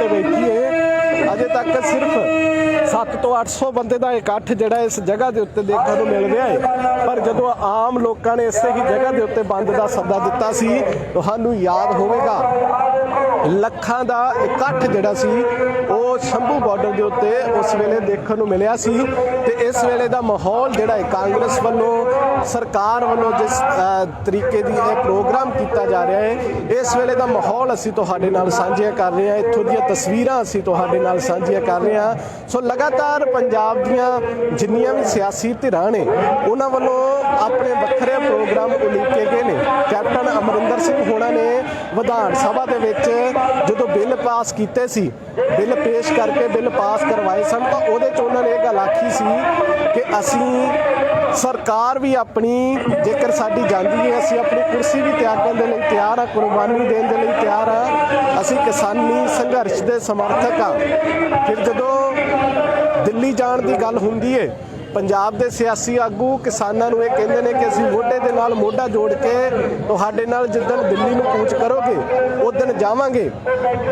ਤੇ ਬੈਠੀ ਹੈ ਅਜੇ ਤੱਕ ਸਿਰਫ 7 ਤੋਂ 800 ਬੰਦੇ ਦਾ ਇਕੱਠ ਜਿਹੜਾ ਇਸ ਜਗ੍ਹਾ ਦੇ ਉੱਤੇ ਦੇਖਣ ਨੂੰ ਮਿਲ ਰਿਹਾ ਹੈ। ਪਰ ਜਦੋਂ ਆਮ ਲੋਕਾਂ ਨੇ ਇਸੇ ਹੀ ਜਗ੍ਹਾ ਦੇ ਉੱਤੇ ਬੰਦ ਦਾ ਸੱਦਾ ਦਿੱਤਾ ਸੀ, ਤੁਹਾਨੂੰ ਯਾਦ ਹੋਵੇਗਾ, ਲੱਖਾਂ ਦਾ ਇਕੱਠ ਜਿਹੜਾ ਸੀ ਉਹ ਸ਼ੰਭੂ ਬਾਰਡਰ ਦੇ ਉੱਤੇ ਉਸ ਵੇਲੇ ਦੇਖਣ ਨੂੰ ਮਿਲਿਆ ਸੀ ਤੇ ਇਸ ਵੇਲੇ ਦਾ ਮਾਹੌਲ ਜਿਹੜਾ ਹੈ, ਕਾਂਗਰਸ ਵੱਲੋਂ, ਸਰਕਾਰ ਵੱਲੋਂ ਜਿਸ ਤਰੀਕੇ ਦੀ ਇਹ ਪ੍ਰੋਗਰਾਮ ਕੀਤਾ ਜਾ ਰਿਹਾ ਹੈ, ਇਸ ਵੇਲੇ ਦਾ ਮਾਹੌਲ ਅਸੀਂ ਤੁਹਾਡੇ ਨਾਲ ਸਾਂਝੀਆਂ ਕਰ ਰਹੇ ਹਾਂ। ਇੱਥੋਂ ਦੀਆਂ ਤਸਵੀਰਾਂ ਅਸੀਂ ਤੁਹਾਡੇ ਨਾਲ ਸਾਂਝੀਆਂ ਕਰ ਰਹੇ ਹਾਂ। ਸੋ ਲਗਾਤਾਰ ਪੰਜਾਬ ਦੀਆਂ ਜਿੰਨੀਆਂ ਵੀ ਸਿਆਸੀ ਧਿਰਾਂ ਨੇ, ਉਹਨਾਂ ਵੱਲੋਂ ਆਪਣੇ ਵੱਖਰੇ ਪ੍ਰੋਗਰਾਮ ਉਲੀਕੇ ਗਏ ਨੇ। ਕੈਪਟਨ ਅਮਰਿੰਦਰ ਸਿੰਘ ਹੋਣਾ ਨੇ ਵਿਧਾਨ ਸਭਾ ਦੇ ਵਿੱਚ ਜਦੋਂ ਬਿੱਲ ਪਾਸ ਕੀਤੇ ਸੀ, ਬਿੱਲ ਪੇਸ਼ ਕਰਕੇ ਬਿੱਲ ਪਾਸ ਕਰਵਾਏ ਸਨ, ਤਾਂ ਉਹਦੇ 'ਚ ਉਹਨਾਂ ਨੇ ਇਹ ਗੱਲ ਆਖੀ ਸੀ ਕਿ ਅਸੀਂ ਸਰਕਾਰ ਵੀ ਆਪਣੀ, ਜੇਕਰ ਸਾਡੀ ਜਾਂਦੀ ਹੈ, ਅਸੀਂ ਆਪਣੀ ਕੁਰਸੀ ਵੀ ਤਿਆਗ ਕਰਨ ਦੇ ਲਈ ਤਿਆਰ ਆ ਕੁਰਬਾਨੀ ਦੇਣ ਦੇ ਲਈ ਤਿਆਰ ਆ ਅਸੀਂ ਕਿਸਾਨੀ ਸੰਘਰਸ਼ ਦੇ ਸਮਰਥਕ ਆ ਫਿਰ ਜਦੋਂ ਦਿੱਲੀ ਜਾਣ ਦੀ ਗੱਲ ਹੁੰਦੀ ਏ ਪੰਜਾਬ ਦੇ ਸਿਆਸੀ ਆਗੂ ਕਿਸਾਨਾਂ ਨੂੰ ਇਹ ਕਹਿੰਦੇ ਨੇ ਕਿ ਅਸੀਂ ਮੋਢੇ ਦੇ ਨਾਲ ਮੋਢਾ ਜੋੜ ਕੇ ਤੁਹਾਡੇ ਨਾਲ ਜਿੱਦਣ ਦਿੱਲੀ ਨੂੰ ਕੂਚ ਕਰੋਗੇ ਉਦਣ ਜਾਵਾਂਗੇ।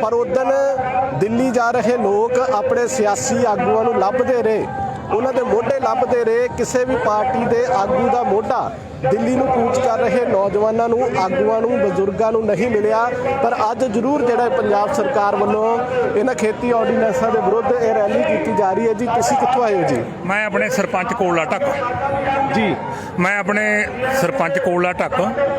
ਪਰ ਉਦਣ ਦਿੱਲੀ ਜਾ ਰਹੇ ਲੋਕ ਆਪਣੇ ਸਿਆਸੀ ਆਗੂਆਂ ਨੂੰ ਲੱਭਦੇ ਰਹੇ। ਉਹਨਾਂ ਦੇ ਮੋਢੇ ਲੱਭਦੇ ਰਹੇ, ਕਿਸੇ ਵੀ ਪਾਰਟੀ ਦੇ ਆਗੂ ਦਾ ਮੋਢਾ ਦਿੱਲੀ ਨੂੰ ਕੂਚ ਕਰ ਰਹੇ ਨੌਜਵਾਨਾਂ ਨੂੰ ਆਗੂਆਂ ਨੂੰ ਬਜ਼ੁਰਗਾਂ ਨੂੰ ਨਹੀਂ ਮਿਲਿਆ। ਪਰ ਅੱਜ ਜ਼ਰੂਰ ਜਿਹੜਾ ਪੰਜਾਬ ਸਰਕਾਰ ਵੱਲੋਂ ਇਹਨਾਂ ਖੇਤੀ ਆਰਡੀਨੈਂਸਾਂ ਦੇ ਵਿਰੁੱਧ ਇਹ ਰੈਲੀ ਕੀਤੀ ਜਾ ਰਹੀ ਹੈ ਜੀ। ਤੁਸੀਂ ਕਿੱਥੋਂ ਆਏ ਹੋ ਜੀ? ਮੈਂ ਆਪਣੇ ਸਰਪੰਚ ਕੋਲਾ ਢੱਕ। ਜੀ। ਮੈਂ ਆਪਣੇ ਸਰਪੰਚ ਕੋਲਾ ਢੱਕ।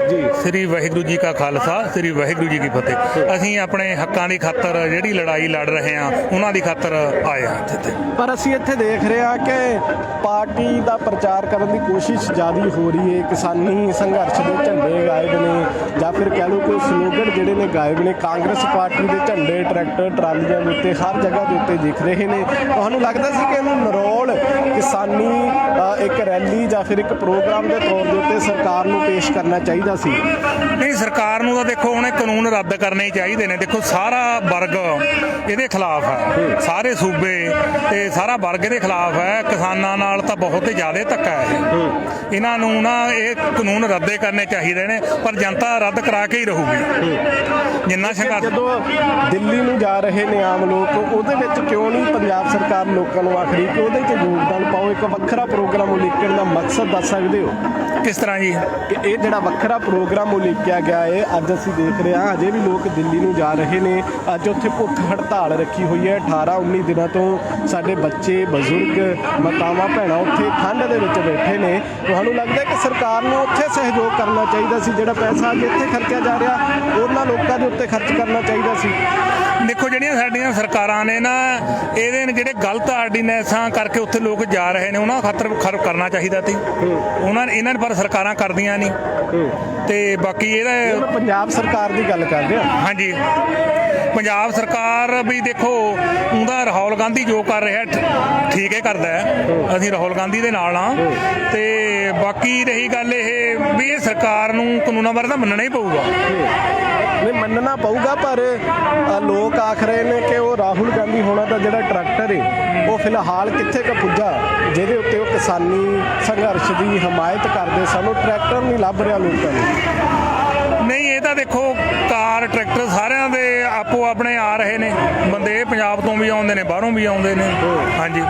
ਜੀ। ਸ੍ਰੀ ਵਾਹਿਗੁਰੂ ਜੀ ਕਾ ਖਾਲਸਾ ਸ੍ਰੀ ਵਾਹਿਗੁਰੂ ਜੀ ਕੀ ਫਤਿਹ। ਅਸੀਂ ਆਪਣੇ ਹੱਕਾਂ ਦੀ ਖਾਤਰ ਜਿਹੜੀ ਲੜਾਈ ਲੜ ਰਹੇ ਹਾਂ ਉਹਨਾਂ ਦੀ ਖਾਤਰ ਆਏ ਹਾਂ ਇੱਥੇ ਪਰ ਅਸੀਂ ਇੱਥੇ ਦੇਖ ਰਹੇ ਹਾਂ ਕਿ ਪਾਰਟੀ ਦਾ ਪ੍ਰਚਾਰ ਕਰਨ ਦੀ ਕੋਸ਼ਿਸ਼ ਜ਼ਿਆਦੀ ਹੋ ਰਹੀ ਹੈ। ਕਿਸਾਨੀ ਸੰਘਰਸ਼ ਦੇ ਝੰਡੇ ਗਾਇਬ ਨੇ ਜਾਂ ਫਿਰ ਕਹਿ ਲਓ ਕੋਈ ਸਲੋਗਨ ਜਿਹੜੇ ਨੇ ਗਾਇਬ ਨੇ ਕਾਂਗਰਸ ਪਾਰਟੀ ਦੇ ਝੰਡੇ ਟਰੈਕਟਰ ਟਰਾਲੀਆਂ ਦੇ ਉੱਤੇ ਹਰ ਜਗ੍ਹਾ ਦੇ ਉੱਤੇ ਦਿਖ ਰਹੇ ਨੇ। ਤੁਹਾਨੂੰ ਲੱਗਦਾ ਸੀ ਕਿ ਇਹਨੂੰ ਨਰੋਲ ਕਿਸਾਨੀ ਇੱਕ ਰੈਲੀ ਜਾਂ ਫਿਰ ਇੱਕ ਪ੍ਰੋਗਰਾਮ ਦੇ ਤੌਰ ਦੇ ਉੱਤੇ ਸਰਕਾਰ ਨੂੰ ਪੇਸ਼ ਕਰਨਾ ਚਾਹੀਦਾ ਸੀ? ਨਹੀਂ ਸਰਕਾਰ ਨੂੰ ਤਾਂ ਦੇਖੋ ਉਹਨੇ ਕਾਨੂੰਨ ਰੱਦ ਕਰਨੇ ਹੀ ਚਾਹੀਦੇ ਨੇ। ਦੇਖੋ ਸਾਰਾ ਵਰਗ ਇਹਦੇ ਖਿਲਾਫ ਹੈ। ਸਾਰੇ ਸੂਬੇ ਤੇ ਸਾਰਾ ਵਰਗ ਇਹਦੇ ਖਿਲਾਫ ਹੈ। ਕਿਸਾਨਾਂ ਨਾਲ ਤਾਂ ਬਹੁਤ ਹੀ ਜ਼ਿਆਦਾ ਧੱਕਾ ਹੈ ਇਹ। ਇਹਨਾਂ ਨੂੰ ਨਾ ਇਹ ਕਾਨੂੰਨ ਰੱਦੇ ਕਰਨੇ ਚਾਹੀਦੇ ਨੇ ਪਰ ਜਨਤਾ ਰੱਦ ਕਰਾ ਕੇ ਹੀ ਰਹੂਗੀ। ਜਿੰਨਾ ਸੰਘਰਸ਼ ਜਦੋਂ ਦਿੱਲੀ ਨੂੰ ਜਾ ਰਹੇ ਨੇ ਆਮ ਲੋਕ ਉਹਦੇ ਵਿੱਚ ਕਿਉਂ ਨਹੀਂ ਪੰਜਾਬ ਸਰਕਾਰ ਲੋਕਾਂ ਨੂੰ ਆਖਰੀ ਕਿ ਉਹਦੇ 'ਚ ਯੋਗਦਾਨ ਪਾਓ? ਇੱਕ ਵੱਖਰਾ ਪ੍ਰੋਗਰਾਮ ਉਲੀਕਣ ਦਾ ਮਕਸਦ ਦੱਸ ਸਕਦੇ ਹੋ? ਕਿਸ ਤਰ੍ਹਾਂ ਜੀ? ਕਿ ਇਹ ਜਿਹੜਾ ਵੱਖਰਾ ਪ੍ਰੋਗਰਾਮ ਉਲੀਕਿਆ ਗਿਆ ਹੈ ਅੱਜ ਅਸੀਂ ਦੇਖ ਰਹੇ ਹਾਂ ਅਜੇ ਵੀ ਲੋਕ ਦਿੱਲੀ ਨੂੰ ਜਾ ਰਹੇ ਨੇ। ਅੱਜ ਉੱਥੇ ਭੁੱਖ ਹੜਤਾਲ ਰੱਖੀ ਹੋਈ ਹੈ। 18 19 ਦਿਨਾਂ ਤੋਂ ਸਾਡੇ ਬੱਚੇ ਬਜ਼ੁਰਗ ਮਾਤਾਵਾਂ ਭੈਣਾਂ ਉੱਥੇ ਠੰਡ ਦੇ ਵਿੱਚ ਬੈਠੇ ਨੇ। ਤੁਹਾਨੂੰ ਲੱਗਦਾ ਕਿ ਸਰਕਾਰ ਨੂੰ ਉੱਥੇ ਸਹਿਯੋਗ ਕਰਨਾ ਚਾਹੀਦਾ ਸੀ ਜਿਹੜਾ ਪੈਸਾ ਅੱਜ ਇੱਥੇ ਖਰਚਿਆ ਜਾ ਰਿਹਾ ਉਹਨਾਂ ਲੋਕਾਂ ਦੇ ਉੱਤੇ ਖਰਚ ਕਰਨਾ ਚਾਹੀਦਾ ਸੀ। ਦੇਖੋ ਜਿਹੜੀਆਂ ਸਾਡੀਆਂ ਸਰਕਾਰਾਂ ਨੇ ਨਾ ਇਹਦੇ ਨੇ ਜਿਹੜੇ ਗਲਤ ਆਰਡੀਨੈਂਸਾਂ ਕਰਕੇ ਉੱਥੇ ਲੋਕ ਜਾ ਰਹੇ ਨੇ ਉਹਨਾਂ ਖਾਤਰ ਖਰ ਕਰਨਾ ਚਾਹੀਦਾ ਸੀ। ਉਹਨਾਂ ਇਹਨਾਂ ਪਰ ਸਰਕਾਰਾਂ ਕਰਦੀਆਂ ਨਹੀਂ। ਤੇ ਬਾਕੀ ਇਹਦਾ ਪੰਜਾਬ ਸਰਕਾਰ ਦੀ ਗੱਲ ਕਰ ਰਹੇ। ਹਾਂ ਹਾਂਜੀ। ਪੰਜਾਬ ਸਰਕਾਰ ਵੀ ਦੇਖੋ, ਉਹਦਾ ਰਾਹੁਲ ਗਾਂਧੀ ਜੋ ਕਰ ਰਿਹਾ ਠੀਕ ਹੈ ਕਰਦਾ ਹੈ। ਅਸੀਂ ਰਾਹੁਲ ਗਾਂਧੀ ਦੇ ਨਾਲ ਆ ਤੇ ਬਾਕੀ ਰਹੀ ਗੱਲ ਇਹ ਵੀ ਇਹ ਸਰਕਾਰ ਨੂੰ ਕਾਨੂੰਨਾਂ ਬਾਰੇ ਤਾਂ ਮੰਨਣਾ ਹੀ ਪਊਗਾ। ਨਹੀਂ, ਮੰਨਣਾ ਪਊਗਾ, ਪਰ ਲੋਕ ਆਖ ਰਹੇ ਨੇ ਕਿ ਉਹ ਰਾਹੁਲ ਗਾਂਧੀ ਹੋਣਾ ਦਾ ਜਿਹੜਾ ਟਰੈਕਟਰ ਹੈ ਉਹ ਫਿਲਹਾਲ ਕਿੱਥੇ ਕ ਪੁੱਜਾ? ਜਿਹਦੇ ਉੱਤੇ ਉਹ ਕਿਸਾਨੀ ਸੰਘਰਸ਼ ਦੀ ਹਮਾਇਤ ਕਰਦੇ ਸਨ, ਉਹ ਟਰੈਕਟਰ ਨਹੀਂ ਲੱਭ ਰਿਹਾ ਲੋਕਾਂ ਨੂੰ। ਨਹੀਂ ਇਹ ਤਾਂ ਦੇਖੋ ਕਾਰ ਟਰੈਕਟਰ ਸਾਰਿਆਂ ਦੇ ਆਪੋ ਆਪਣੇ ਆ ਰਹੇ ਨੇ। ਬੰਦੇ ਪੰਜਾਬ ਤੋਂ ਵੀ ਆਉਂਦੇ ਨੇ ਬਾਹਰੋਂ ਵੀ ਆਉਂਦੇ ਨੇ। ਹਾਂਜੀ।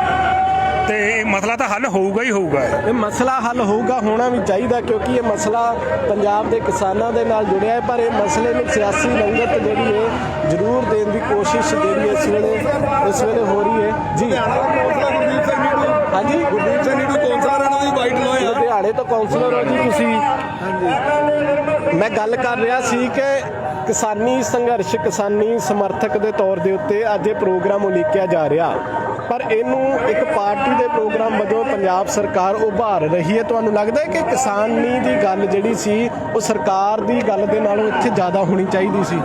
ਤੇ ਇਹ ਮਸਲਾ ਤਾਂ ਹੱਲ ਹੋਊਗਾ ਹੀ ਹੋਊਗਾ। ਇਹ ਮਸਲਾ ਹੱਲ ਹੋਊਗਾ ਹੋਣਾ ਵੀ ਚਾਹੀਦਾ ਕਿਉਂਕਿ ਇਹ ਮਸਲਾ ਪੰਜਾਬ ਦੇ ਕਿਸਾਨਾਂ ਦੇ ਨਾਲ ਜੁੜਿਆ ਹੈ ਪਰ ਇਹ ਮਸਲੇ ਨੂੰ ਸਿਆਸੀ ਰੰਗਤ ਜਿਹੜੀ ਹੈ ਜ਼ਰੂਰ ਦੇਣ ਦੀ ਕੋਸ਼ਿਸ਼ ਜਿਹੜੀ ਇਸ ਵੇਲੇ ਇਸ ਵੇਲੇ ਹੋ ਰਹੀ ਹੈ। ਜੀ। ਹਾਂਜੀ। ਗੁਰਦੀਪ ਸਿੰਘ ਨੀਡੂ ਕੌਂਸਲਰ ਇਹਨਾਂ ਦੀ ਵਾਈਟ ਲੋਏ ਆ ਲੁਧਿਆਣੇ ਤੋਂ ਕਾਉਂਸਲਰ ਹੋ ਜੀ ਤੁਸੀਂ। ਹਾਂਜੀ। ਮੈਂ ਗੱਲ ਕਰ ਰਿਹਾ ਸੀ ਕਿ ਕਿਸਾਨੀ ਸੰਘਰਸ਼ ਕਿਸਾਨੀ ਸਮਰਥਕ ਦੇ ਤੌਰ ਦੇ ਉੱਤੇ ਅੱਜ ਇਹ ਪ੍ਰੋਗਰਾਮ ਉਲੀਕਿਆ ਜਾ ਰਿਹਾ। ਪਰ ਇਹਨੂੰ ਇੱਕ ਪਾਰਟੀ ਦੇ ਪ੍ਰੋਗਰਾਮ ਵਜੋਂ ਪੰਜਾਬ ਸਰਕਾਰ ਉਭਾਰ ਰਹੀ ਹੈ। ਤੁਹਾਨੂੰ ਲੱਗਦਾ ਹੈ ਕਿ ਕਿਸਾਨੀ ਦੀ ਗੱਲ ਜਿਹੜੀ ਸੀ ਉਹ ਸਰਕਾਰ ਦੀ ਗੱਲ ਦੇ ਨਾਲੋਂ ਇੱਥੇ ਜ਼ਿਆਦਾ ਹੋਣੀ ਚਾਹੀਦੀ ਸੀ?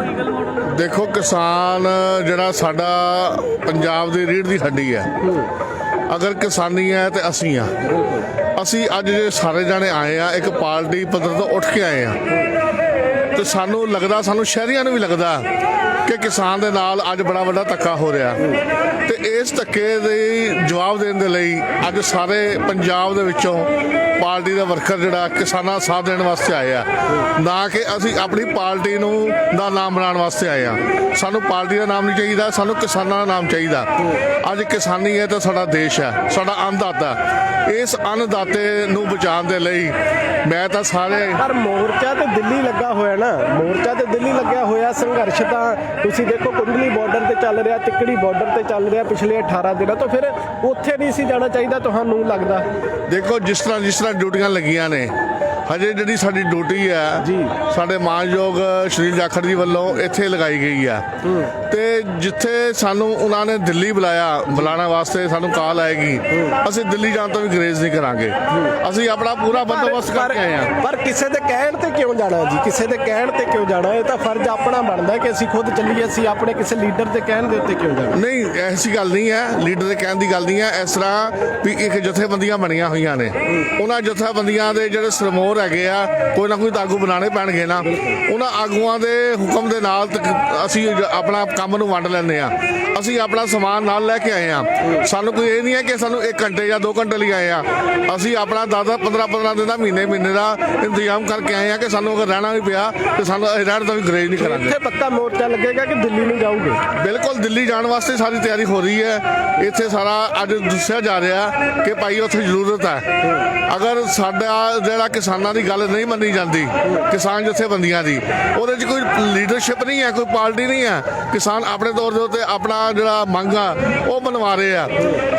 ਦੇਖੋ ਕਿਸਾਨ ਜਿਹੜਾ ਸਾਡਾ ਪੰਜਾਬ ਦੀ ਰੀੜ ਦੀ ਹੱਡੀ ਹੈ। ਅਗਰ ਕਿਸਾਨੀ ਹੈ ਤੇ ਅਸੀਂ ਆ ਅਸੀਂ ਅੱਜ ਜੇ ਸਾਰੇ ਜਾਣੇ ਆਏ ਆ, ਇੱਕ ਪਾਰਟੀ ਪੱਧਰ ਤੋਂ ਉੱਠ ਕੇ ਆਏ ਆ। ਤੇ ਸਾਨੂੰ ਲੱਗਦਾ, ਸਾਨੂੰ ਸ਼ਹਿਰੀਆਂ ਨੂੰ ਵੀ ਲੱਗਦਾ ਕਿ ਕਿਸਾਨ ਦੇ ਨਾਲ ਅੱਜ ਬੜਾ ਵੱਡਾ ਧੱਕਾ ਹੋ ਰਿਹਾ। ਤੇ ਇਸ ਧੱਕੇ ਦੇ ਜਵਾਬ ਦੇਣ ਦੇ ਲਈ ਅੱਜ ਸਾਰੇ ਪੰਜਾਬ ਦੇ ਵਿੱਚੋਂ ਪਾਰਟੀ ਦਾ ਵਰਕਰ ਜਿਹੜਾ ਕਿਸਾਨਾਂ ਦਾ ਸਾਥ ਦੇਣ ਵਾਸਤੇ ਆਏ ਆ। ਨਾ ਕਿ ਅਸੀਂ ਆਪਣੀ ਪਾਰਟੀ ਨੂੰ ਦਾ ਨਾਮ ਬਣਾਉਣ ਵਾਸਤੇ ਆਏ ਆ। ਸਾਨੂੰ ਪਾਰਟੀ ਦਾ ਨਾਮ ਨਹੀਂ ਚਾਹੀਦਾ ਸਾਨੂੰ ਕਿਸਾਨਾਂ ਦਾ ਨਾਮ ਚਾਹੀਦਾ। ਅੱਜ ਕਿਸਾਨੀ ਹੈ ਤਾਂ ਸਾਡਾ ਦੇਸ਼ ਹੈ ਸਾਡਾ ਅੰਨਦਾਤਾ। ਇਸ ਅੰਨਦਾਤੇ ਨੂੰ ਬਚਾਉਣ ਦੇ ਲਈ ਮੈਂ ਤਾਂ ਸਾਰੇ ਪਰ ਮੋਰਚਾ ਤੇ ਦਿੱਲੀ ਲੱਗਾ ਹੋਇਆ ਨਾ ਮੋਰਚਾ ਤੇ ਦਿੱਲੀ ਲੱਗਿਆ ਹੋਇਆ ਸੰਘਰਸ਼ ਤਾਂ ਤੁਸੀਂ ਦੇਖੋ ਕੁੰਡਲੀ ਬਾਰਡਰ ਤੇ ਚੱਲ ਰਿਹਾ ਤਿੱਕੜੀ ਬਾਰਡਰ ਤੇ ਚੱਲ ਰਿਹਾ ਪਿਛਲੇ 18 ਦਿਨਾਂ ਤੋਂ ਫਿਰ ਉੱਥੇ ਨਹੀਂ ਸੀ ਜਾਣਾ ਚਾਹੀਦਾ ਤੁਹਾਨੂੰ ਲੱਗਦਾ? ਦੇਖੋ ਜਿਸ ਤਰ੍ਹਾਂ ਜਿਸ ਤਰ੍ਹਾਂ ਡਿਊਟੀਆਂ ਲੱਗੀਆਂ ਨੇ। ਹਜੇ ਜਿਹੜੀ ਸਾਡੀ ਡਿਊਟੀ ਹੈ। ਸਾਡੇ ਮਾਨਯੋਗ ਸ਼੍ਰੀ ਜਾਖੜ ਜੀ ਵੱਲੋਂ ਇੱਥੇ ਲਗਾਈ ਗਈ ਹੈ। ਤੇ ਜਿੱਥੇ ਸਾਨੂੰ ਉਹਨਾਂ ਨੇ ਦਿੱਲੀ ਬੁਲਾਇਆ ਬੁਲਾਉਣ ਵਾਸਤੇ ਸਾਨੂੰ ਕਾਲ ਆਏਗੀ ਅਸੀਂ ਦਿੱਲੀ ਜਾਣ ਤੋਂ ਵੀ ਗਰੇਜ਼ ਨਹੀਂ ਕਰਾਂਗੇ। ਅਸੀਂ ਆਪਣਾ ਪੂਰਾ ਬੰਦੋਬਸਤ ਕਰਕੇ ਆਏ ਹਾਂ। ਪਰ ਕਿਸੇ ਦੇ ਕਹਿਣ ਤੇ ਕਿਉਂ ਜਾਣਾ ਜੀ? ਕਿਸੇ ਦੇ ਕਹਿਣ ਤੇ ਕਿਉਂ ਜਾਣਾ ਇਹ ਤਾਂ ਫਰਜ਼ ਆਪਣਾ ਬਣਦਾ ਕਿ ਅਸੀਂ ਖੁਦ ਚੱਲੀਏ ਅਸੀਂ ਆਪਣੇ ਕਿਸੇ ਲੀਡਰ ਦੇ ਕਹਿਣ ਦੇ ਉੱਤੇ ਕਿਉਂ ਜਾਣਾ ਨਹੀਂ ਐਸੀ ਗੱਲ ਨਹੀਂ ਹੈ। ਲੀਡਰ ਦੇ ਕਹਿਣ ਦੀ ਗੱਲ ਨਹੀਂ ਹੈ। ਇਸ ਤਰ੍ਹਾਂ ਵੀ ਇੱਕ ਜਥੇਬੰਦੀਆਂ ਬਣੀਆਂ ਹੋਈਆਂ ਨੇ। ਉਹਨਾਂ ਜਥੇਬੰਦੀਆਂ ਦੇ ਜਿਹੜੇ ਸਰਮੋਰ ਹੈਗੇ ਆ ਕੋਈ ਨਾ ਕੋਈ ਤਾਂ ਆਗੂ ਬਣਾਉਣੇ ਪੈਣਗੇ ਨਾ। ਉਹਨਾਂ ਆਗੂਆਂ ਦੇ ਹੁਕਮ ਦੇ ਨਾਲ ਅਸੀਂ ਆਪਣਾ ਕੰਮ ਨੂੰ ਵੰਡ ਲੈਂਦੇ ਆ। ਅਸੀਂ ਆਪਣਾ ਸਮਾਨ ਨਾਲ ਲੈ ਕੇ ਆਏ ਆ। ਸਾਨੂੰ ਕੋਈ ਇਹ ਨਹੀਂ ਹੈ ਕਿ ਸਾਨੂੰ 1 ਘੰਟੇ ਜਾਂ 2 ਘੰਟੇ ਲਈ ਆਏ ਆ। ਅਸੀਂ ਆਪਣਾ 10 15 15 ਦਿਨ ਦਾ ਮਹੀਨੇ ਮਹੀਨੇ ਦਾ ਇੰਤਜ਼ਾਮ ਕਰਕੇ ਆਏ ਆ ਕਿ ਸਾਨੂੰ ਅਗਰ ਰਹਿਣਾ ਵੀ ਪਿਆ ਤੇ ਸਾਨੂੰ ਰਹਿਣ ਦਾ ਵੀ ਗਰੇਜ ਨਹੀਂ ਕਰਾਂਗੇ। ਇੱਥੇ ਪੱਕਾ ਮੋਰਚਾ ਲੱਗੇਗਾ ਕਿ ਦਿੱਲੀ ਨੂੰ ਜਾਓਗੇ ਬਿਲਕੁਲ ਦਿੱਲੀ ਜਾਣ ਵਾਸਤੇ ਸਾਰੀ ਤਿਆਰੀ ਹੋ ਰਹੀ ਹੈ। ਇੱਥੇ ਸਾਰਾ ਅੱਜ ਦੱਸਿਆ ਜਾ ਰਿਹਾ ਕਿ ਭਾਈ ਉੱਥੇ ਜ਼ਰੂਰਤ ਹੈ। ਅਗਰ ਸਾਡਾ ਜਿਹੜਾ ਕਿਸਾਨਾਂ ਦੀ ਗੱਲ ਨਹੀਂ ਮੰਨੀ ਜਾਂਦੀ, ਕਿਸਾਨ ਜਥੇਬੰਦੀਆਂ ਦੀ। ਉਹਦੇ 'ਚ ਕੋਈ ਲੀਡਰਸ਼ਿਪ ਨਹੀਂ ਹੈ, ਕੋਈ ਪਾਰਟੀ ਨਹੀਂ ਹੈ। ਕਿਸਾਨ ਆਪਣੇ ਤੌਰ ਦੇ ਉੱਤੇ ਆਪਣਾ ਜਿਹੜਾ ਮੰਗ ਆ, ਉਹ ਮਨਵਾ ਰਹੇ ਆ।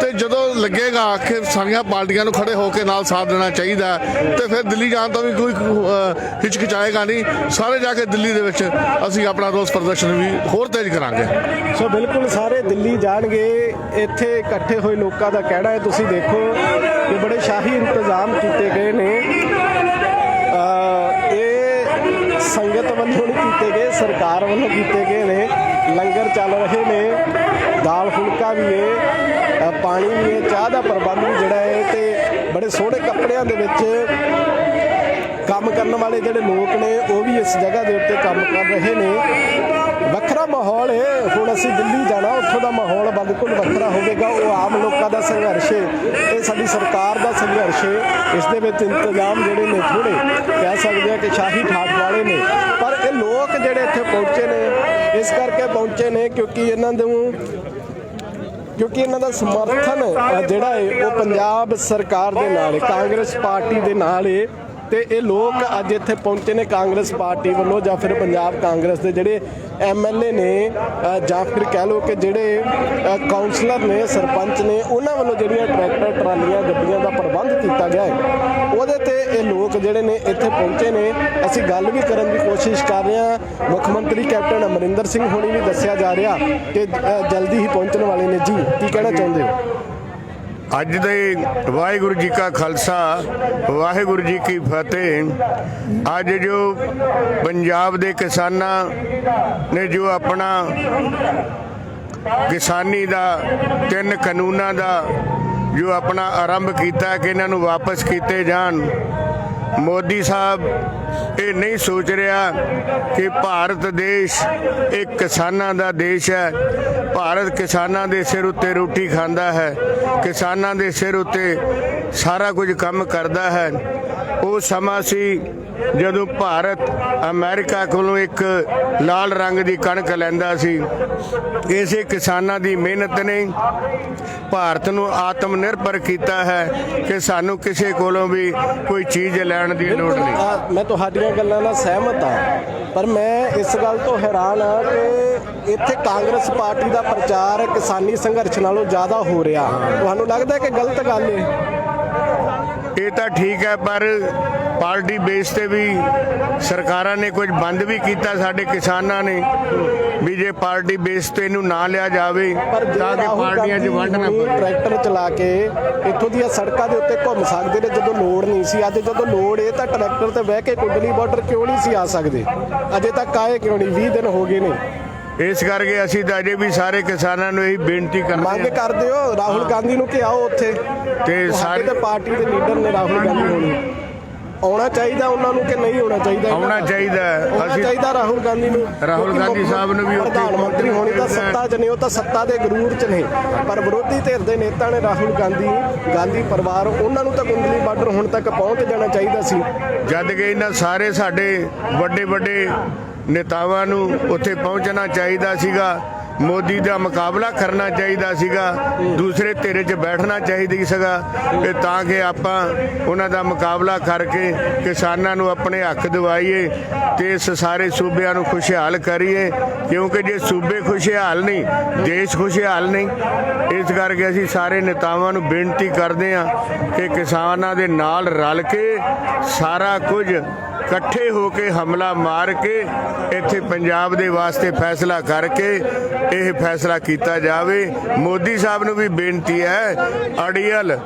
ਤੇ ਜਦੋਂ ਲੱਗੇਗਾ ਕਿ ਸਾਰੀਆਂ ਪਾਰਟੀਆਂ ਨੂੰ ਖੜੇ ਹੋ ਕੇ ਨਾਲ ਸਾਥ ਦੇਣਾ ਚਾਹੀਦਾ ਤੇ ਫਿਰ ਦਿੱਲੀ ਜਾਣ ਤੋਂ ਵੀ ਕੋਈ ਹਿਚਕਿਚਾਏਗਾ ਨਹੀਂ। ਸਾਰੇ ਜਾ ਕੇ ਦਿੱਲੀ ਦੇ ਵਿੱਚ ਅਸੀਂ ਆਪਣਾ ਰੋਸ ਪ੍ਰਦਰਸ਼ਨ ਵੀ ਹੋਰ ਤੇਜ਼ ਕਰਾਂਗੇ। ਸੋ ਬਿਲਕੁਲ ਸਾਰੇ ਦਿੱਲੀ ਜਾਣਗੇ, ਇੱਥੇ ਇਕੱਠੇ ਹੋਏ ਲੋਕਾਂ ਦਾ ਕਹਿਣਾ ਹੈ। ਤੁਸੀਂ ਦੇਖੋ ਕਿ ਬੜੇ ਸ਼ਾਹੀ ਇੰਤਜ਼ਾਮ ਕੀਤੇ ਗਏ ਨੇ। ਇਹ ਸੰਗਤ ਵੱਲੋਂ ਨਹੀਂ ਕੀਤੇ ਗਏ, ਸਰਕਾਰ ਵੱਲੋਂ ਕੀਤੇ ਗਏ ਨੇ। ਲੰਗਰ ਚੱਲ ਰਹੇ ਨੇ, ਦਾਲ ਫੁਲਕਾ ਵੀ ਹੈ ਪਾਣੀ ਵੀ ਹੈ ਚਾਹ ਦਾ ਪ੍ਰਬੰਧ ਵੀ ਜਿਹੜਾ ਹੈ ਤੇ ਬੜੇ ਸੋਹਣੇ ਕੱਪੜਿਆਂ ਦੇ ਵਿੱਚ ਕੰਮ ਕਰਨ ਵਾਲੇ ਜਿਹੜੇ ਲੋਕ ਨੇ, ਉਹ ਵੀ ਇਸ ਜਗ੍ਹਾ ਦੇ ਉੱਤੇ ਕੰਮ ਕਰ ਰਹੇ ਨੇ। ਵੱਖਰਾ ਮਾਹੌਲ ਹੈ ਹੁਣ ਅਸੀਂ ਦਿੱਲੀ ਜਾਣਾ, ਉੱਥੋਂ ਦਾ ਮਾਹੌਲ ਬਿਲਕੁਲ ਵੱਖਰਾ ਹੋਵੇਗਾ। ਉਹ ਆਮ ਲੋਕਾਂ ਦਾ ਸੰਘਰਸ਼ ਹੈ ਇਹ ਸਾਡੀ ਸਰਕਾਰ ਦਾ ਸੰਘਰਸ਼ ਹੈ ਇਸ ਦੇ ਵਿੱਚ ਇੰਤਜ਼ਾਮ ਜਿਹੜੇ ਨੇ ਥੋੜੇ ਕਹਿ ਸਕਦੇ ਆ ਕਿ ਸ਼ਾਹੀ ਠਾਠ ਵਾਲੇ ਨੇ। ਪਰ ਇਹ ਲੋਕ ਜਿਹੜੇ ਇੱਥੇ ਪਹੁੰਚੇ ਨੇ, ਇਸ ਕਰਕੇ ਪਹੁੰਚੇ ਨੇ ਕਿਉਂਕਿ ਇਹਨਾਂ ਨੂੰ, ਕਿਉਂਕਿ ਇਹਨਾਂ ਦਾ ਸਮਰਥਨ ਜਿਹੜਾ ਹੈ ਉਹ ਪੰਜਾਬ ਸਰਕਾਰ ਦੇ ਨਾਲ ਕਾਂਗਰਸ ਪਾਰਟੀ ਦੇ ਨਾਲ ਹੈ ਤੇ ਇਹ ਲੋਕ ਅੱਜ ਇੱਥੇ ਪਹੁੰਚੇ ਨੇ ਕਾਂਗਰਸ ਪਾਰਟੀ ਵੱਲੋਂ ਜਾਂ ਫਿਰ ਪੰਜਾਬ ਕਾਂਗਰਸ ਦੇ ਜਿਹੜੇ ਐਮਐਲਏ ਨੇ ਜਾਂ ਫਿਰ ਕਹਿ ਲਓ ਕਿ ਜਿਹੜੇ ਅ, ਕਾਉਂਸਲਰ ਨੇ ਸਰਪੰਚ ਨੇ ਉਹਨਾਂ ਵੱਲੋਂ ਜਿਹੜੀਆਂ ਟਰੈਕਟਰ ਟਰਾਲੀਆਂ ਗੱਡੀਆਂ ਦਾ ਪ੍ਰਬੰਧ ਕੀਤਾ ਗਿਆ ਹੈ ਉਹਦੇ ਤੇ ਇਹ ਲੋਕ ਜਿਹੜੇ ਨੇ ਇੱਥੇ ਪਹੁੰਚੇ ਨੇ। ਅਸੀਂ ਗੱਲ ਵੀ ਕਰਨ ਦੀ ਕੋਸ਼ਿਸ਼ ਕਰ ਰਹੇ ਹਾਂ। ਮੁੱਖ ਮੰਤਰੀ ਕੈਪਟਨ ਅਮਰਿੰਦਰ ਸਿੰਘ ਹੋਣੀ ਵੀ ਦੱਸਿਆ ਜਾ ਰਿਹਾ ਕਿ ਜਲਦੀ ਹੀ ਪਹੁੰਚਣ ਵਾਲੇ ਨੇ। ਜੀ ਕੀ ਕਹਿਣਾ ਚਾਹੁੰਦੇ ਹੋ? ਅੱਜ ਦੇ ਵਾਹਿਗੁਰੂ ਜੀ ਕਾ ਖਾਲਸਾ, ਵਾਹਿਗੁਰੂ ਜੀ ਕੀ ਫਤਿਹ। ਅੱਜ ਜੋ ਪੰਜਾਬ ਦੇ ਕਿਸਾਨਾਂ ਨੇ ਜੋ ਆਪਣਾ ਕਿਸਾਨੀ ਦਾ, ਤਿੰਨ ਕਾਨੂੰਨਾਂ ਦਾ ਜੋ ਆਪਣਾ ਆਰੰਭ ਕੀਤਾ ਕਿ ਇਹਨਾਂ ਨੂੰ ਵਾਪਸ ਕੀਤੇ ਜਾਣ, ਮੋਦੀ ਸਾਹਿਬ ਇਹ ਨਹੀਂ ਸੋਚ ਰਿਹਾ ਕਿ ਭਾਰਤ ਦੇਸ਼ ਇੱਕ ਕਿਸਾਨਾਂ ਦਾ ਦੇਸ਼ ਹੈ। ਭਾਰਤ ਕਿਸਾਨਾਂ ਦੇ ਸਿਰ ਉੱਤੇ ਰੋਟੀ ਖਾਂਦਾ ਹੈ, ਕਿਸਾਨਾਂ ਦੇ ਸਿਰ ਉੱਤੇ ਸਾਰਾ ਕੁਝ ਕੰਮ ਕਰਦਾ ਹੈ। ਉਹ ਸਮਾਂ ਸੀ ਜਦੋਂ ਭਾਰਤ ਅਮਰੀਕਾ ਕੋਲੋਂ ਇੱਕ ਲਾਲ ਰੰਗ ਦੀ ਕਣਕ ਲੈਂਦਾ ਸੀ ਇਸੇ ਕਿਸਾਨਾਂ ਦੀ ਮਿਹਨਤ ਨੇ ਭਾਰਤ ਨੂੰ ਆਤਮ ਨਿਰਭਰ ਕੀਤਾ ਹੈ ਕਿ ਸਾਨੂੰ ਕਿਸੇ ਕੋਲੋਂ ਵੀ ਕੋਈ ਚੀਜ਼ ਲੈਣ ਦੀ ਲੋੜ ਨਹੀਂ। ਮੈਂ ਤੁਹਾਡੀਆਂ ਗੱਲਾਂ ਨਾਲ ਸਹਿਮਤ ਹਾਂ ਪਰ ਮੈਂ ਇਸ ਗੱਲ ਤੋਂ ਹੈਰਾਨ ਹਾਂ ਕਿ ਇੱਥੇ ਕਾਂਗਰਸ ਪਾਰਟੀ ਦਾ ਪ੍ਰਚਾਰ ਕਿਸਾਨੀ ਸੰਘਰਸ਼ ਨਾਲੋਂ ਜ਼ਿਆਦਾ ਹੋ ਰਿਹਾ। ਤੁਹਾਨੂੰ ਲੱਗਦਾ ਹੈ ਕਿ ਗਲਤ ਗੱਲ ਹੈ ਇਹ ਤਾਂ ਠੀਕ ਹੈ ਪਰ ਪਾਰਟੀ ਬੇਸ ਤੇ ਵੀ ਸਰਕਾਰਾਂ ਨੇ ਕੁਝ ਬੰਦ ਵੀ ਕੀਤਾ ਸਾਡੇ ਕਿਸਾਨਾਂ ਨੇ ਵੀ ਜੇ ਪਾਰਟੀ ਬੇਸ ਤੇ ਇਹਨੂੰ ਨਾ ਲਿਆ ਜਾਵੇ ਤਾਂ ਕਿ ਪਾਰਟੀਆਂ 'ਚ ਵੰਡ ਨਾ ਪਵੇ। ਟਰੈਕਟਰ ਚਲਾ ਕੇ ਇੱਥੋਂ ਦੀਆਂ ਸੜਕਾਂ ਦੇ ਉੱਤੇ ਘੁੰਮ ਸਕਦੇ ਨੇ ਜਦੋਂ ਲੋੜ ਨਹੀਂ ਸੀ। ਅੱਜ ਜਦੋਂ ਲੋੜ ਹੈ ਤਾਂ ਟਰੈਕਟਰ ਤੇ ਬਹਿ ਕੇ ਕੁੰਡਲੀ ਬਾਰਡਰ ਕਿਉਂ ਨਹੀਂ ਸੀ ਆ ਸਕਦੇ? ਅਜੇ ਤੱਕ ਆਏ ਕਿਉਂ ਨਹੀਂ? 20 ਦਿਨ ਹੋ ਗਏ ਨੇ। ਇਸ ਕਰਕੇ ਅਸੀਂ ਤਾਂ ਅਜੇ ਵੀ ਸਾਰੇ ਕਿਸਾਨਾਂ ਨੂੰ ਇਹੀ ਬੇਨਤੀ ਮੰਗ ਕਰਦੇ ਹਾਂ। ਕਰਦੇ ਹੋ ਰਾਹੁਲ ਗਾਂਧੀ ਨੂੰ ਕਿ ਆਓ ਉੱਥੇ। ਤੇ ਸਾਰੇ ਤੇ ਪਾਰਟੀ ਦੇ ਲੀਡਰ ਨੇ ਰਾਹੁਲ ਗਾਂਧੀ ਹੋਣੀ। ਆਉਣਾ ਚਾਹੀਦਾ ਉਹਨਾਂ ਨੂੰ ਕਿ ਨਹੀਂ ਆਉਣਾ ਚਾਹੀਦਾ? ਇਹਨਾਂ ਆਉਣਾ ਦਾ? ਚਾਹੀਦਾ। ਹੈ। ਆਉਣਾ ਅਸੀਂ- ਚਾਹੀਦਾ ਰਾਹੁਲ ਗਾਂਧੀ ਨੂੰ ਰਾਹੁਲ ਕਿਉਂਕਿ ਗਾਂਧੀ ਮੁੱਖ ਸਾਹਿਬ ਨੂੰ ਵੀ ਉੱਥੇ ਪ੍ਰਧਾਨ ਮੰਤਰੀ ਹੋਣੀ ਤਾਂ ਚਾਹੀਦਾ ਹੈ। ਸੱਤਾ 'ਚ ਨੇ ਉਹ ਤਾਂ ਸੱਤਾ ਦੇ ਗਰੂਰ 'ਚ ਨੇ। ਪਰ ਵਿਰੋਧੀ ਧਿਰ ਦੇ ਨੇਤਾ ਨੇ ਰਾਹੁਲ ਗਾਂਧੀ ਗਾਂਧੀ ਪਰਿਵਾਰ ਉਹਨਾਂ ਨੂੰ ਤਾਂ ਕੁੰਡਲੀ ਬਾਰਡਰ ਹੁਣ ਤੱਕ ਪਹੁੰਚ ਜਾਣਾ ਚਾਹੀਦਾ ਸੀ। ਜਦ ਕਿ ਇਹਨਾਂ ਸਾਰੇ ਸਾਡੇ ਵੱਡੇ ਵੱਡੇ ਨੇਤਾਵਾਂ ਨੂੰ ਉੱਥੇ ਪਹੁੰਚਣਾ ਚਾਹੀਦਾ ਸੀਗਾ, ਮੋਦੀ ਦਾ ਮੁਕਾਬਲਾ ਕਰਨਾ ਚਾਹੀਦਾ ਸੀਗਾ, ਦੂਸਰੇ ਧਿਰੇ 'ਚ ਬੈਠਣਾ ਚਾਹੀਦੀ ਸੀਗਾ ਕਿ ਤਾਂ ਕਿ ਆਪਾਂ ਉਹਨਾਂ ਦਾ ਮੁਕਾਬਲਾ ਕਰਕੇ ਕਿਸਾਨਾਂ ਨੂੰ ਆਪਣੇ ਹੱਕ ਦਿਵਾਈਏ ਤੇ ਇਸ ਸਾਰੇ ਸੂਬਿਆਂ ਨੂੰ ਖੁਸ਼ਹਾਲ ਕਰੀਏ, ਕਿਉਂਕਿ ਜੇ ਸੂਬੇ ਖੁਸ਼ਹਾਲ ਨਹੀਂ, ਦੇਸ਼ ਖੁਸ਼ਹਾਲ ਨਹੀਂ, ਇਸ ਕਰਕੇ ਅਸੀਂ ਸਾਰੇ ਨੇਤਾਵਾਂ ਨੂੰ ਬੇਨਤੀ ਕਰਦੇ ਹਾਂ ਕਿ ਕਿਸਾਨਾਂ ਦੇ ਨਾਲ ਰਲ ਕੇ ਸਾਰਾ ਕੁਝ ਇਕੱਠੇ ਹੋ ਕੇ ਹਮਲਾ ਮਾਰ ਕੇ ਇੱਥੇ ਪੰਜਾਬ ਦੇ ਵਾਸਤੇ ਫੈਸਲਾ ਕਰਕੇ ਇਹ ਫੈਸਲਾ ਕੀਤਾ ਜਾਵੇ। ਮੋਦੀ ਸਾਹਿਬ ਨੂੰ ਵੀ ਬੇਨਤੀ ਹੈ, ਅੜੀਅਲ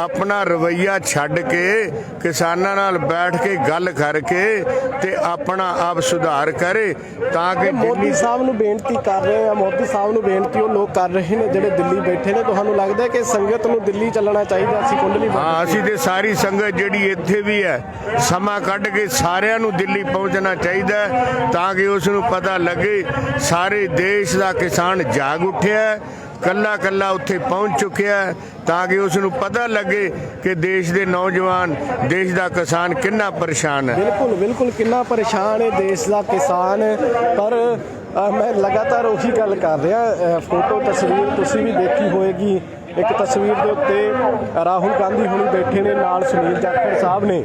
ਆਪਣਾ ਰਵਈਆ ਛੱਡ ਕੇ ਕਿਸਾਨਾਂ ਨਾਲ ਬੈਠ ਕੇ ਗੱਲ ਕਰਕੇ ਤੇ ਆਪਣਾ ਆਪ ਸੁਧਾਰ ਕਰੇ ਤਾਂ ਕਿ ਮੋਦੀ ਸਾਹਿਬ ਨੂੰ ਬੇਨਤੀ ਕਰ ਰਹੇ ਆ ਮੋਦੀ ਸਾਹਿਬ ਨੂੰ ਬੇਨਤੀ ਉਹ ਲੋਕ ਕਰ ਰਹੇ ਨੇ ਜਿਹੜੇ ਦਿੱਲੀ ਬੈਠੇ ਨੇ। ਤੁਹਾਨੂੰ ਲੱਗਦਾ ਕਿ ਸੰਗਤ ਨੂੰ ਦਿੱਲੀ ਚੱਲਣਾ ਚਾਹੀਦਾ ਸੀ ਕੁੰਡਲੀ ਹਾਂ ਅਸੀਂ ਤੇ ਸਾਰੀ ਸੰਗਤ ਜਿਹੜੀ ਇੱਥੇ ਵੀ ਹੈ ਸਮਾਂ ਕੱਢ ਕੇ ਸਾਰਿਆਂ ਨੂੰ ਦਿੱਲੀ ਪਹੁੰਚਣਾ ਚਾਹੀਦਾ ਤਾਂ ਕਿ ਉਸ ਨੂੰ ਪਤਾ ਲੱਗੇ ਸਾਰੇ ਦੇਸ਼ ਦਾ ਕਿਸਾਨ ਜਾਗ ਉੱਠਿਆ ਹੈ। ਕੱਲਾ ਕੱਲਾ ਉੱਥੇ ਪਹੁੰਚ ਚੁੱਕਿਆ ਤਾਂ ਕਿ ਉਸ ਨੂੰ ਪਤਾ ਲੱਗੇ ਕਿ ਦੇਸ਼ ਦੇ ਨੌਜਵਾਨ, ਦੇਸ਼ ਦਾ ਕਿਸਾਨ ਕਿੰਨਾ ਪਰੇਸ਼ਾਨ ਹੈ। ਬਿਲਕੁਲ ਬਿਲਕੁਲ ਕਿੰਨਾ ਪਰੇਸ਼ਾਨ ਹੈ ਦੇਸ਼ ਦਾ ਕਿਸਾਨ। ਪਰ ਮੈਂ ਲਗਾਤਾਰ ਉਹੀ ਗੱਲ ਕਰ ਰਿਹਾ ਫੋਟੋ ਤਸਵੀਰ ਤੁਸੀਂ ਵੀ ਦੇਖੀ ਹੋਏਗੀ। ਇੱਕ ਤਸਵੀਰ ਦੇ ਉੱਤੇ ਰਾਹੁਲ ਗਾਂਧੀ ਹੁਣੀ ਬੈਠੇ ਨੇ ਨਾਲ ਸੁਨੀਲ ਜਾਖੜ ਸਾਹਿਬ ਨੇ।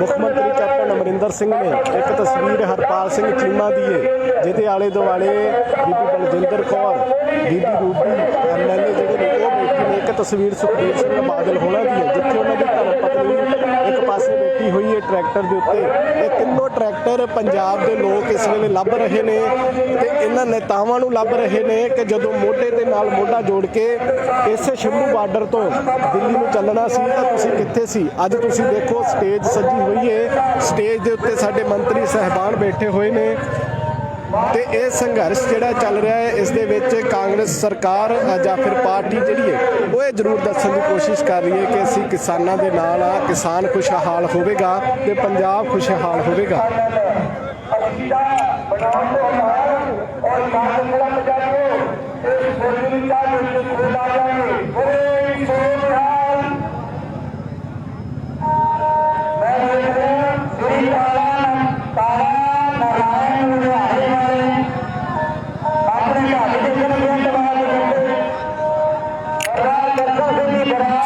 ਮੁੱਖ ਮੰਤਰੀ ਕੈਪਟਨ ਅਮਰਿੰਦਰ ਸਿੰਘ ਨੇ ਇੱਕ ਤਸਵੀਰ ਹਰਪਾਲ ਸਿੰਘ ਚੀਮਾ ਦੀ ਹੈ ਜਿਹਦੇ ਆਲੇ ਦੁਆਲੇ ਬੀਬੀ ਬਲਜਿੰਦਰ ਕੌਰ, ਬੀਬੀ ਰੂਬੀ ਐਮਐਲਏ ਜਿਹੜੇ ਨੇ ਉਹ ਬੈਠੇ ਨੇ। ਇੱਕ ਤਸਵੀਰ ਸੁਖਬੀਰ ਸਿੰਘ ਬਾਦਲ ਹੋਣਾ ਦੀ ਹੈ ਜਿੱਥੇ ਉਹਨਾਂ ਦੀ ਧਰਮ ਪਤਨੀ ਪਾਸੇ ਬੈਠੀ ਹੋਈ ਹੈ ਟਰੈਕਟਰ ਦੇ ਉੱਤੇ। ਇਹ ਤਿੰਨੋਂ ਟਰੈਕਟਰ ਪੰਜਾਬ ਦੇ ਲੋਕ ਇਸ ਵੇਲੇ ਲੱਭ ਰਹੇ ਨੇ ਤੇ ਇਹਨਾਂ ਨੇਤਾਵਾਂ ਨੂੰ ਲੱਭ ਰਹੇ ਨੇ ਕਿ ਜਦੋਂ ਮੋਢੇ ਦੇ ਨਾਲ ਮੋਢਾ ਜੋੜ ਕੇ ਇਸੇ ਸ਼ੰਭੂ ਬਾਰਡਰ ਤੋਂ ਦਿੱਲੀ ਨੂੰ ਚੱਲਣਾ ਸੀ, ਤਾਂ ਤੁਸੀਂ ਕਿੱਥੇ ਸੀ? ਅੱਜ ਤੁਸੀਂ ਦੇਖੋ, ਸਟੇਜ ਸਜੀ ਹੋਈ ਹੈ। ਸਟੇਜ ਦੇ ਉੱਤੇ ਸਾਡੇ ਮੰਤਰੀ ਸਹਿਬਾਨ ਬੈਠੇ ਹੋਏ ਨੇ। ਤੇ ਇਹ ਸੰਘਰਸ਼ ਜਿਹੜਾ ਚੱਲ ਰਿਹਾ ਹੈ, ਇਸ ਦੇ ਵਿੱਚ ਕਾਂਗਰਸ ਸਰਕਾਰ ਜਾਂ ਫਿਰ ਪਾਰਟੀ ਜਿਹੜੀ ਹੈ, ਉਹ ਇਹ ਜ਼ਰੂਰ ਦੱਸਣ ਦੀ ਕੋਸ਼ਿਸ਼ ਕਰ ਰਹੀ ਹੈ ਕਿ ਅਸੀਂ ਕਿਸਾਨਾਂ ਦੇ ਨਾਲ ਆ, ਕਿਸਾਨ ਖੁਸ਼ਹਾਲ ਹੋਵੇਗਾ ਤੇ ਪੰਜਾਬ ਖੁਸ਼ਹਾਲ ਹੋਵੇਗਾ।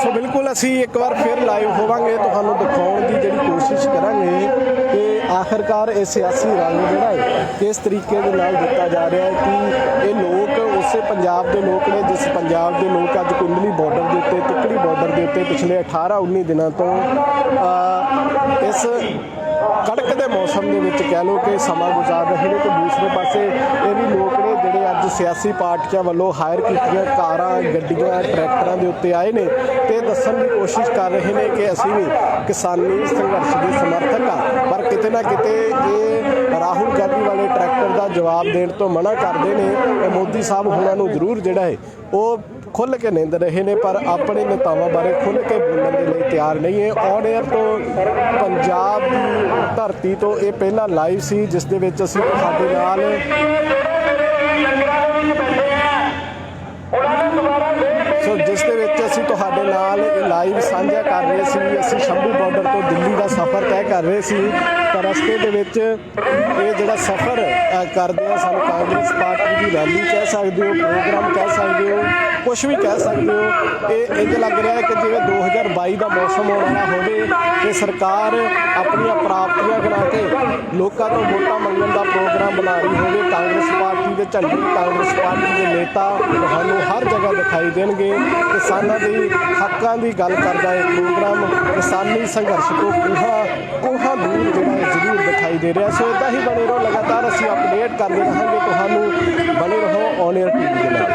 ਸੋ ਬਿਲਕੁਲ ਅਸੀਂ ਇੱਕ ਵਾਰ ਫਿਰ ਲਾਈਵ ਹੋਵਾਂਗੇ। ਤੁਹਾਨੂੰ ਦਿਖਾਉਣ ਦੀ ਜਿਹੜੀ ਕੋਸ਼ਿਸ਼ ਕਰਾਂਗੇ ਕਿ ਆਖਰਕਾਰ ਇਹ ਸਿਆਸੀ ਰੰਗ ਜਿਹੜਾ ਹੈ, ਕਿਸ ਤਰੀਕੇ ਦੇ ਨਾਲ ਦਿੱਤਾ ਜਾ ਰਿਹਾ ਹੈ ਕਿ ਇਹ ਲੋਕ ਉਸੇ ਪੰਜਾਬ ਦੇ ਲੋਕ ਨੇ, ਜਿਸ ਪੰਜਾਬ ਦੇ ਲੋਕ ਅੱਜ ਕੁੰਡਲੀ ਬਾਰਡਰ ਦੇ ਉੱਤੇ ਟਿੱਕੜੀ ਬਾਰਡਰ ਦੇ ਉੱਤੇ ਪਿਛਲੇ 18 19 ਦਿਨਾਂ ਤੋਂ ਇਸ ਕੜਕ ਦੇ ਮੌਸਮ ਦੇ ਵਿੱਚ ਕਹਿ ਲਓ ਕਿ ਸਮਾਂ ਗੁਜ਼ਾਰ ਰਹੇ ਨੇ ਤੇ ਦੂਸਰੇ ਪਾਸੇ ਇਹ ਵੀ ਲੋਕ ਨੇ ਜਿਹੜੇ ਅੱਜ ਸਿਆਸੀ ਪਾਰਟੀਆਂ ਵੱਲੋਂ ਹਾਇਰ ਕੀਤੀਆਂ ਕਾਰਾਂ, ਗੱਡੀਆਂ, ਟਰੈਕਟਰਾਂ ਦੇ ਉੱਤੇ ਆਏ ਨੇ ਤੇ ਦੱਸਣ ਦੀ ਕੋਸ਼ਿਸ਼ ਕਰ ਰਹੇ ਨੇ ਕਿ ਅਸੀਂ ਵੀ ਕਿਸਾਨੀ ਸੰਘਰਸ਼ ਦੇ ਸਮਰਥਕ ਆ। ਪਰ ਕਿਤੇ ਨਾ ਕਿਤੇ ਇਹ ਰਾਹੁਲ ਗਾਂਧੀ ਵਾਲੇ ਟਰੈਕਟਰ ਦਾ ਜਵਾਬ ਦੇਣ ਤੋਂ ਮਨਾ ਕਰਦੇ ਨੇ, ਤੇ ਮੋਦੀ ਸਾਹਿਬ ਉਹਨਾਂ ਨੂੰ ਜ਼ਰੂਰ ਜਿਹੜਾ ਹੈ, ਉਹ ਖੁੱਲ੍ਹ ਕੇ ਨਿੰਦ ਰਹੇ ਨੇ, ਪਰ ਆਪਣੇ ਨੇਤਾਵਾਂ ਬਾਰੇ ਖੁੱਲ੍ਹ ਕੇ ਬੋਲਣ ਦੇ ਲਈ ਤਿਆਰ ਨਹੀਂ ਹੈ। ਔਨ 에ਅਰ ਤੋਂ ਪੰਜਾਬ ਦੀ ਧਰਤੀ ਤੋਂ ਇਹ ਪਹਿਲਾ ਲਾਈਵ ਸੀ, ਜਿਸ ਦੇ ਵਿੱਚ ਅਸੀਂ ਤੁਹਾਡੇ ਨਾਲ ਸੋ ਜਿਸ ਦੇ ਵਿੱਚ ਅਸੀਂ ਤੁਹਾਡੇ ਨਾਲ ਲਾਈਵ ਸਾਂਝਾ ਕਰ ਰਹੇ ਸੀ। ਅਸੀਂ ਸ਼ੰਭੂ ਬਾਰਡਰ ਤੋਂ ਦਿੱਲੀ ਦਾ ਸਫ਼ਰ ਤੈਅ ਕਰ ਰਹੇ ਸੀ। ਤਾਂ ਰਸਤੇ ਦੇ ਵਿੱਚ ਇਹ ਜਿਹੜਾ ਸਫ਼ਰ ਕਰਦੇ ਆ, ਸਾਨੂੰ ਕਾਂਗਰਸ ਪਾਰਟੀ ਦੀ ਰੈਲੀ ਕਹਿ ਸਕਦੇ ਹੋ, ਪ੍ਰੋਗਰਾਮ ਕਹਿ ਸਕਦੇ ਹੋ ਕੁਝ ਵੀ ਕਹਿ ਸਕਦੇ ਹੋ, ਇਹ ਇੰਜ ਲੱਗ ਰਿਹਾ ਹੈ ਕਿ ਜਿਵੇਂ 2022 ਦਾ ਮੌਸਮ ਆਉਣ ਹੋਵੇ, ਤੇ ਸਰਕਾਰ ਆਪਣੀਆਂ ਪ੍ਰਾਪਤੀਆਂ ਗਿਣਾ ਕੇ ਲੋਕਾਂ ਤੋਂ ਵੋਟਾਂ ਮੰਗਣ ਦਾ ਪ੍ਰੋਗਰਾਮ ਬਣਾ ਰਹੀ ਹੋਵੇ। ਕਾਂਗਰਸ ਪਾਰਟੀ ਦੇ ਝੰਡੇ, ਕਾਂਗਰਸ ਪਾਰਟੀ ਦੇ ਨੇਤਾ ਤੁਹਾਨੂੰ ਹਰ ਜਗ੍ਹਾ ਦਿਖਾਈ ਦੇਣਗੇ। ਕਿਸਾਨਾਂ ਦੇ, ਹੱਕਾਂ ਦੀ ਗੱਲ ਕੇ ਕਰਦਾ ਹੈ ਪ੍ਰੋਗਰਾਮ। ਕਿਸਾਨੀ ਸੰਘਰਸ਼ ਤੋਂ ਕੋਹਾ ਕੋਹਾ ਦੂਰ ਜਿਹੜਾ ਹੈ ਜ਼ਰੂਰ ਦਿਖਾਈ ਦੇ ਰਿਹਾ। ਸੋ ਇਦਾਂ ਹੀ ਬਣੇ ਰਹੋ, ਲਗਾਤਾਰ ਅਸੀਂ ਅਪਡੇਟ ਕਰਦੇ ਰਹਾਂਗੇ। ਤੁਹਾਨੂੰ ਬਣੇ ਰਹੋ ਔਨ 에ਅਰ ਟੀਵੀ ਦੇ ਨਾਲ।